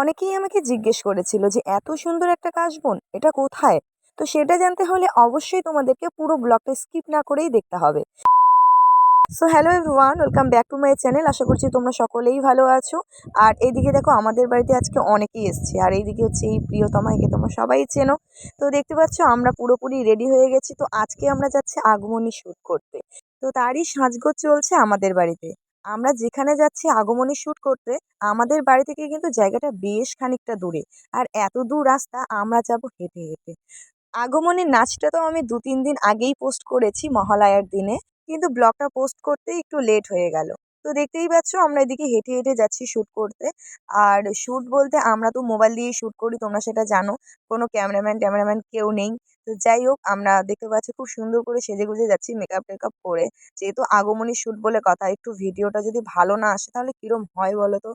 অনেকেই আমাকে জিজ্ঞেস করেছিল যে, এত সুন্দর একটা কাশবন এটা কোথায়? তো সেটা জানতে হলে অবশ্যই তোমাদেরকে পুরো ব্লগটা স্কিপ না করেই দেখতে হবে। So hello everyone welcome back to my channel আশা করছি তোমরা সকলেই ভালো আছো। আর এইদিকে দেখো, আমাদের বাড়িতে আজকে অনেকেই এসছে। আর এইদিকে হচ্ছে এই প্রিয়তমা একে তোমরা সবাই চেনো। তো দেখতে পাচ্ছ, আমরা পুরোপুরি রেডি হয়ে গেছি। তো আজকে আমরা যাচ্ছি আগমনী শ্যুট করতে। তো তারই সাজগোজ চলছে আমাদের বাড়িতে। আমরা যেখানে যাচ্ছি আগমনী শ্যুট করতে, আমাদের বাড়ি থেকে কিন্তু জায়গাটা বেশ খানিকটা দূরে। আর এত দূর রাস্তা আমরা যাব হেঁটে হেঁটে। আগমনীর নাচটা তো আমি দু তিন দিন আগেই পোস্ট করেছি মহালয়ার দিনে, কিন্তু ব্লগটা পোস্ট করতে একটু লেট হয়ে গেল। তো দেখতেই পাচ্ছ আমরা এদিকে হেঁটে হেঁটে যাচ্ছি শ্যুট করতে। আর শ্যুট বলতে আমরা তো মোবাইল দিয়েই শ্যুট করি, তোমরা সেটা জানো। কোনো ক্যামেরাম্যান ট্যামেরাম্যান কেউ নেই। তো যাই হোক, আমরা দেখতে পাচ্ছি খুব সুন্দর করে সেজে গুজে যাচ্ছি মেকআপ টেকআপ করে। যেহেতু আগমনী শ্যুট বলে কথা, একটু ভিডিওটা যদি ভালো না আসে তাহলে কীরম হয় বলো তো?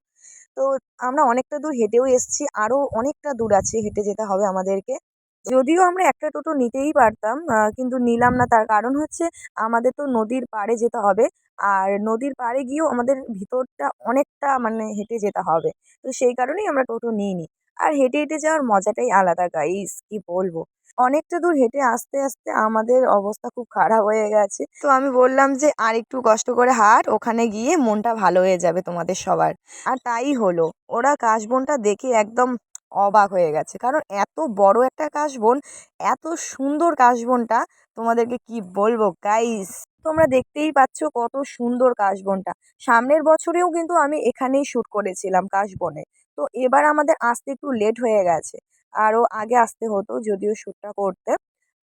তো আমরা অনেকটা দূর হেঁটেও এসেছি আরও অনেকটা দূর আছে হেঁটে যেতে হবে আমাদেরকে। যদিও আমরা একটা টোটো নিতেই পারতাম কিন্তু নিলাম না। তার কারণ হচ্ছে আমাদের তো নদীর পাড়ে যেতে হবে, আর নদীর পাড়ে গিয়েও আমাদের ভিতরটা অনেকটা মানে হেঁটে যেতে হবে। তো সেই কারণেই আমরা টোটো নিই নিইনি। আর হেঁটে হেঁটে যাওয়ার মজাটাই আলাদা গাইস কি বলব? অনেকটা দূর হেঁটে আসতে আসতে আমাদের অবস্থা খুব খারাপ হয়ে গেছে। তো আমি বললাম যে, আর একটু কষ্ট করে হাট, ওখানে গিয়ে মনটা ভালো হয়ে যাবে তোমাদের সবার। আর তাই হলো, ওরা কাশবনটা দেখে একদম অবাক হয়ে গেছে। কারণ এত বড় একটা কাশবন, এত সুন্দর কাশবনটা, তোমাদেরকে কি বলব গাইস তোমরা দেখতেই পাচ্ছ কত সুন্দর কাশবনটা। সামনের বছরেও কিন্তু আমি এখানেই শ্যুট করেছিলাম কাশবনে। তো এবার আমাদের আসতে একটু লেট হয়ে গেছে। আরও আগে আসতে হতো যদিও শ্যুটটা করতে।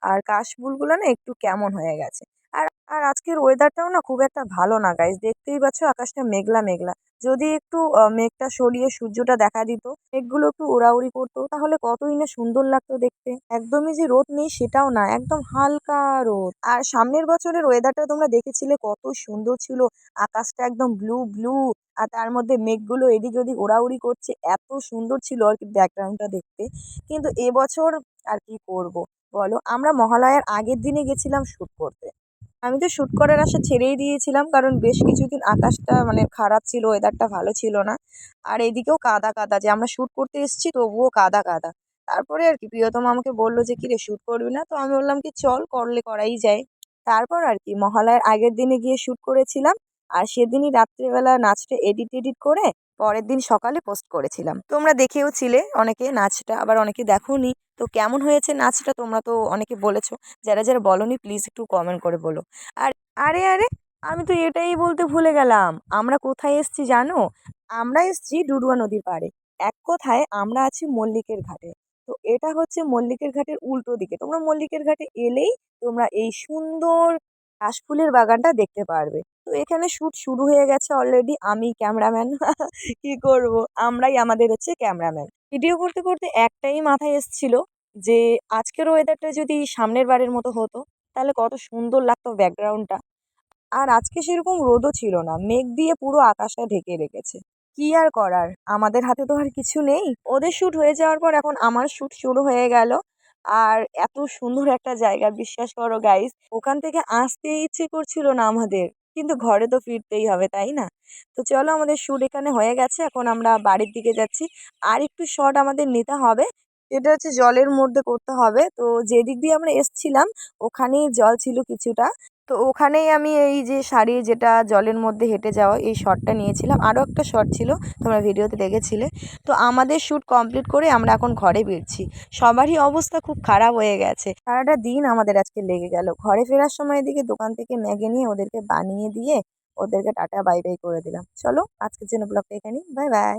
আর কাশফুলগুলো না একটু কেমন হয়ে গেছে। আর আর আজকের ওয়েদারটাও না খুব একটা ভালো না গাইজ দেখতেই পাচ্ছ আকাশটা মেঘলা মেঘলা। যদি একটু মেঘটা সরিয়ে সূর্যটা দেখা দিত, মেঘগুলো একটু উড়াউড়ি করতো, তাহলে কতই না সুন্দর লাগতো দেখতে। একদমই যে রোদ নেই সেটাও না, একদম হালকা রোদ। আর সামনের বছরের ওয়েদারটা তোমরা দেখেছিলে কত সুন্দর ছিল, আকাশটা একদম ব্লু ব্লু আর তার মধ্যে মেঘগুলো এদিক ওদিক ওড়াউড়ি করছে, এত সুন্দর ছিল আর কি ব্যাকগ্রাউন্ডটা দেখতে। কিন্তু এবছর আর কি করব? বলো, আমরা মহালয়ার আগের দিনে গেছিলাম শ্যুট করতে। আমি তো শ্যুট করার আশা ছেড়েই দিয়েছিলাম, কারণ বেশ কিছুদিন আকাশটা মানে খারাপ ছিল ওয়েদারটা ভালো ছিল না। আর এদিকেও কাদা কাদা, যে আমরা শ্যুট করতে এসেছি তবুও কাদা কাদা। তারপরে আর কি, প্রিয়তম আমাকে বলল যে, কিরে শ্যুট করবি না? তো আমি বললাম কি, চল, করলে করাই যায়। তারপর আর কি, মহালয়ার আগের দিনে গিয়ে শ্যুট করেছিলাম। আর সেদিনই রাত্রিবেলা নাচটা এডিট এডিট করে পরের দিন সকালে পোস্ট করেছিলাম। তোমরা দেখেও ছিলে, অনেকে নাচটা আবার অনেকে দেখোনি। তো কেমন হয়েছে নাচটা তোমরা তো অনেকে বলেছ। যারা যারা বলনি প্লিজ একটু কমেন্ট করে বলো। আর, আরে আরে, আমি তো এটাই বলতে ভুলে গেলাম। আমরা কোথায় এসছি জানো? আমরা এসছি ডুডুয়া নদীর পাড়ে। এক কথায় আমরা আছি মল্লিকের ঘাটে। তো এটা হচ্ছে মল্লিকের ঘাটের উল্টো দিকে। তোমরা মল্লিকের ঘাটে এলেই তোমরা এই সুন্দর কাশফুলের বাগানটা দেখতে পারবে। তো এখানে শ্যুট শুরু হয়ে গেছে অলরেডি আমি ক্যামেরাম্যান। কি করব? আমরাই আমাদের হচ্ছে ক্যামেরাম্যান। ভিডিও করতে করতে একটাই মাথায় এসছিল যে, আজকের ওয়েদারটা যদি সামনের বারের মতো হতো, তাহলে কত সুন্দর লাগতো ব্যাকগ্রাউন্ডটা। আর আজকে সেরকম রোদও ছিল না, মেঘ দিয়ে পুরো আকাশটা ঢেকে রেখেছে। কি আর করার? আমাদের হাতে তো আর কিছু নেই। ওদের শ্যুট হয়ে যাওয়ার পর এখন আমার শ্যুট শুরু হয়ে গেল। আর এত সুন্দর একটা জায়গা, বিশ্বাস করো গাইস ওখান থেকে আসতে ইচ্ছে করছিল না আমাদের। কিন্তু ঘরে তো ফিরতেই হবে, তাই না? তো চলো আমাদের শ্যুট এখানে হয়ে গেছে, এখন আমরা বাড়ির দিকে যাচ্ছি। আর একটু শট আমাদের নিতে হবে। এটা হচ্ছে জলের মধ্যে করতে হবে। তো যেদিক দিয়ে আমরা এসছিলাম, ওখানেই জল ছিল কিছুটা। তো ওখানেই আমি এই যে শাড়ি যেটা জলের মধ্যে হেঁটে যাওয়া, এই শটটা নিয়েছিলাম। আরও একটা শট ছিল, তোমরা ভিডিওতে দেখেছিলে। তো আমাদের শ্যুট কমপ্লিট করে আমরা এখন ঘরে ফিরছি সবারই অবস্থা খুব খারাপ হয়ে গেছে। সারাটা দিন আমাদের আজকে লেগে গেল। ঘরে ফেরার সময় দিকে দোকান থেকে ম্যাগে নিয়ে ওদেরকে বানিয়ে দিয়ে ওদেরকে টাটা বাই বাই করে দিলাম। চলো, আজকের জন্য ব্লগটা এখানেই। Bye bye.